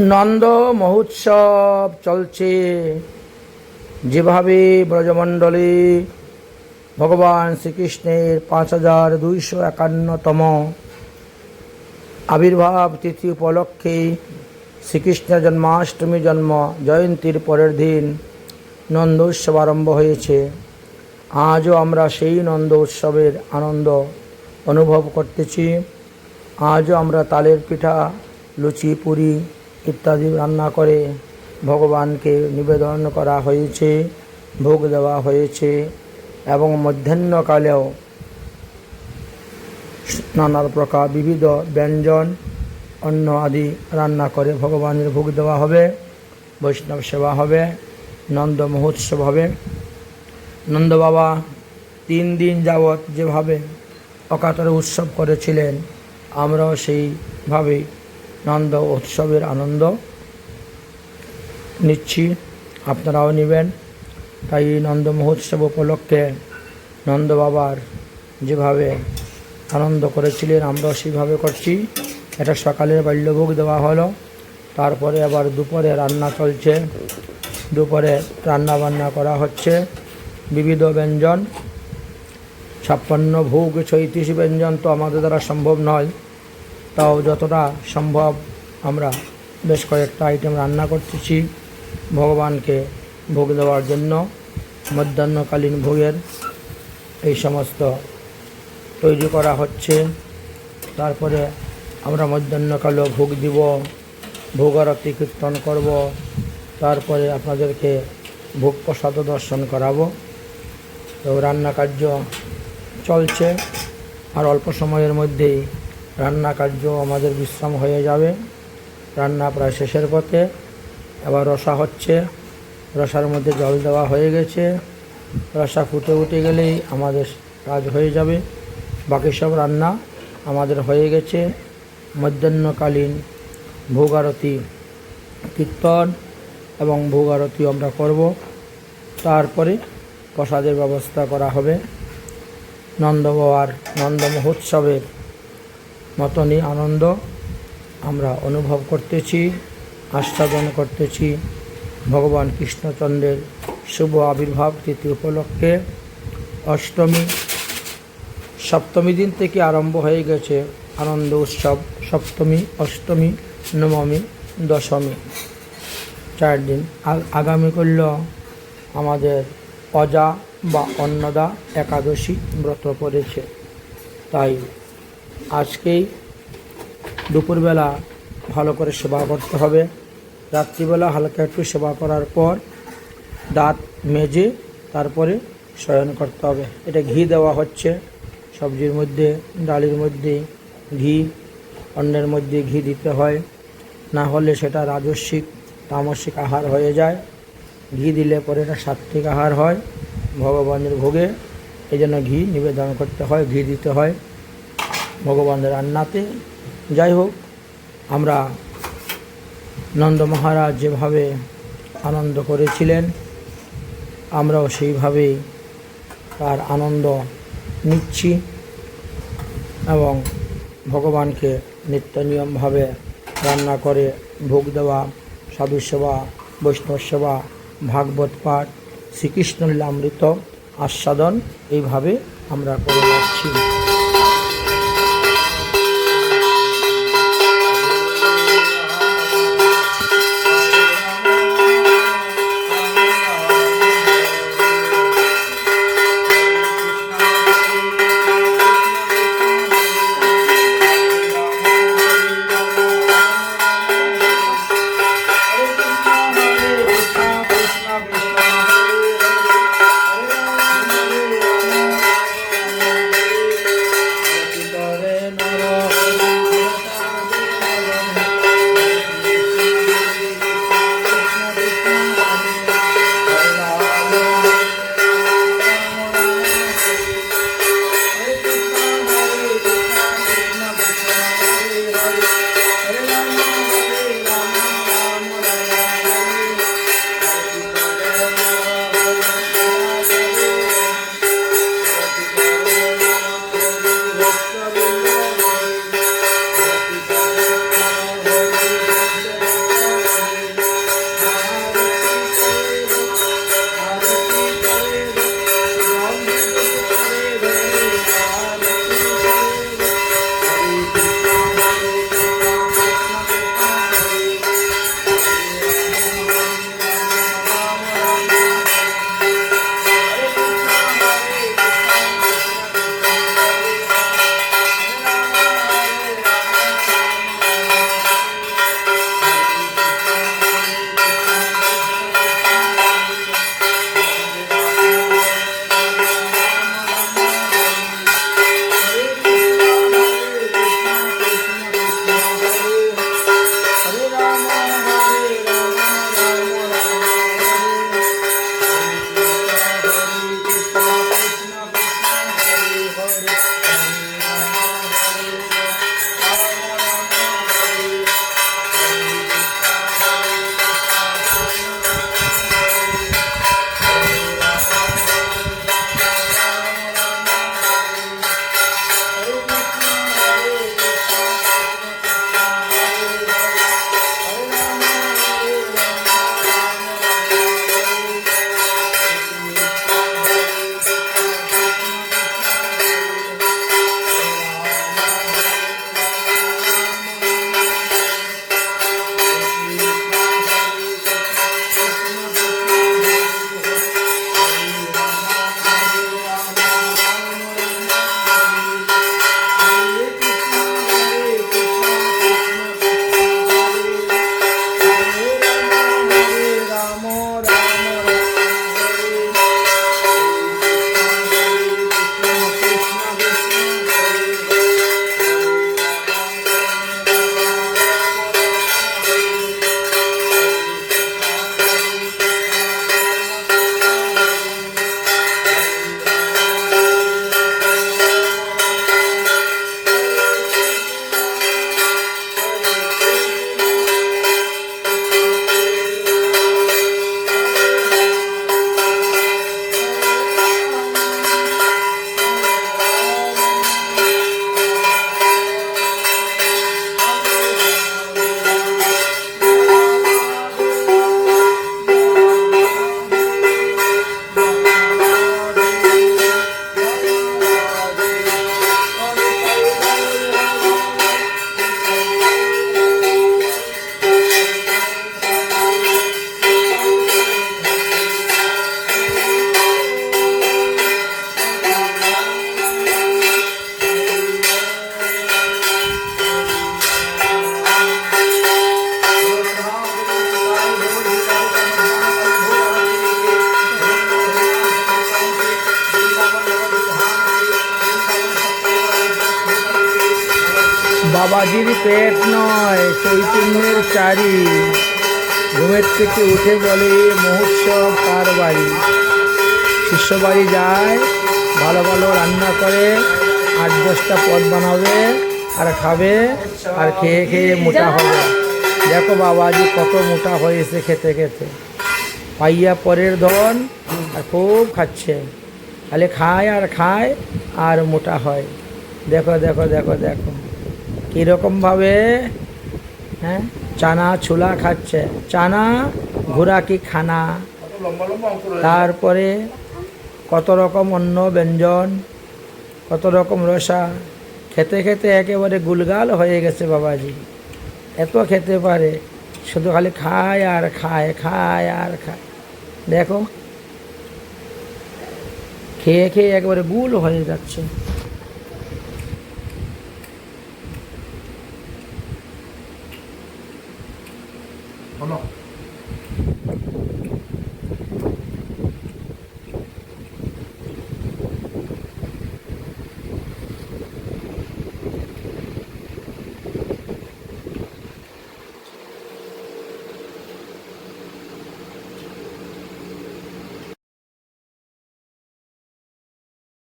নন্দ মহোৎসব চলছে। যেভাবে ব্রজমণ্ডলে ভগবান শ্রীকৃষ্ণের পাঁচ হাজার দুইশো একান্নতম আবির্ভাব তিথি উপলক্ষে শ্রীকৃষ্ণের জন্মাষ্টমী জন্ম জয়ন্তীর পরের দিন নন্দ উৎসব আরম্ভ হয়েছে। আজও আমরা সেই নন্দ উৎসবের আনন্দ অনুভব করতেছি। আজও আমরা তালের পিঠা, লুচি, পুরি ইত্যাদি রান্না করে ভগবানকে নিবেদন করা হয়েছে, ভোগ দেওয়া হয়েছে এবং মধ্যাহ্নকালেও নানা প্রকার বিবিধ ব্যঞ্জন, অন্ন আদি রান্না করে ভগবানের ভোগ দেওয়া হবে, বৈষ্ণব সেবা হবে, নন্দ মহোৎসব হবে। নন্দ বাবা তিন দিন যাবৎ যেভাবে অকাতরে উৎসব করেছিলেন, আমরাও সেইভাবে নন্দ উৎসবের আনন্দ নিচ্ছি। আপনারাও নেবেন। তাই নন্দ মহোৎসব উপলক্ষে নন্দ বাবার যেভাবে আনন্দ করেছিলেন, আমরাও সেইভাবে করছি। এটা সকালের বাল্যভোগ দেওয়া হলো। তারপরে আবার দুপুরে রান্না চলছে। দুপুরে রান্না বান্না করা হচ্ছে। বিবিধ ব্যঞ্জন, ছাপ্পান্ন ভোগ, ছয়ত্রিশ ব্যঞ্জন তো আমাদের দ্বারা সম্ভব নয়। তাও যতটা সম্ভব আমরা বেশ কয়েকটা আইটেম রান্না করতেছি ভগবানকে ভোগ দেওয়ার জন্য, মধ্যাহ্নকালীন ভোগের এই সমস্ত তৈরি করা হচ্ছে। তারপরে আমরা মধ্যাহ্নকালেও ভোগ দিব ভোগারতি কীর্তন করব, তারপরে আপনাদেরকে ভোগ প্রসাদ দর্শন করাবো। তো রান্না কার্য চলছে, আর অল্প সময়ের মধ্যেই রান্না কার্য আমাদের বিশ্রাম হয়ে যাবে। রান্না প্রায় শেষের পথে। এবার রসা হচ্ছে। রসার মধ্যে জল দেওয়া হয়ে গেছে। রসা ফুটে উঠে গেলেই আমাদের কাজ হয়ে যাবে। বাকি সব রান্না আমাদের হয়ে গেছে। মধ্যাহ্নকালীন ভোগ আরতি কীর্তন এবং ভোগ আরতি আমরা করব। তারপরে প্রসাদের ব্যবস্থা করা হবে। নন্দ বাবার নন্দ মহোৎসবের মতনই আনন্দ আমরা অনুভব করতেছি, আস্বাদন করতেছি। ভগবান কৃষ্ণচন্দ্রের শুভ আবির্ভাব তিথি উপলক্ষে অষ্টমী, সপ্তমী দিন থেকে আরম্ভ হয়ে গেছে আনন্দ উৎসব, সপ্তমী, অষ্টমী, নবমী, দশমী। চার দিন আগামী করল আমাদের অজা বা অন্নদা একাদশী ব্রত পড়েছে। তাই আজকেই দুপুরবেলা ভালো করে সেবা করতে হবে। রাত্রিবেলা হালকা একটু সেবা করার পর দাঁত মেজে তারপরে শয়ন করতে হবে। এটা ঘি দেওয়া হচ্ছে। সবজির মধ্যে, ডালের মধ্যে ঘি অন্যের মধ্যে ঘি দিতে হয়। না হলে সেটা রাজস্বিক তামসিক আহার হয়ে যায়। ঘি দিলে পরে এটা সাত্বিক আহার হয়। ভগবানের ভোগে এই জন্য ঘি নিবেদন করতে হয়, ঘি দিতে হয়। ভগবানের রান্নাতে যাই হোক, আমরা নন্দ মহারাজ যেভাবে আনন্দ করেছিলেন, আমরাও সেইভাবেই তার আনন্দ নিচ্ছি এবং ভগবানকে নিত্য নিয়মভাবে রান্না করে ভোগ দেওয়া, সাধু সেবা, বৈষ্ণব সেবা, ভাগবত পাঠ, শ্রীকৃষ্ণ লীলামৃত আস্বাদন এইভাবে আমরা করে যাচ্ছি বাবাজির পেট নয় চৈতন্যের চারি। ঘুমের থেকে উঠে বলে মহোৎসব কার বাড়ি? শিষ্য বাড়ি যায়, ভালো ভালো রান্না করে, আট দশটা পদ বানাবে, আর খাবে, আর খেয়ে খেয়ে মোটা হবে। দেখো বাবাজি কত মোটা হয়েছে খেতে খেতে। পাইয়া পরের ধন, আর খুব খাচ্ছে। খালি খায় আর খায়, আর মোটা হয়। দেখো দেখো দেখো দেখো। কীরকমভাবে হ্যাঁ? চানা ছোলা খাচ্ছে। চানা ঘোরা কি খানা? তারপরে কত রকম অন্ন, ব্যঞ্জন, কত রকম রসা। খেতে খেতে একেবারে গুলগাল হয়ে গেছে বাবাজি। এত খেতে পারে, শুধু খালি খায় আর খায় খায় আর খায়। দেখো, খেয়ে খেয়ে একেবারে গুল হয়ে যাচ্ছে।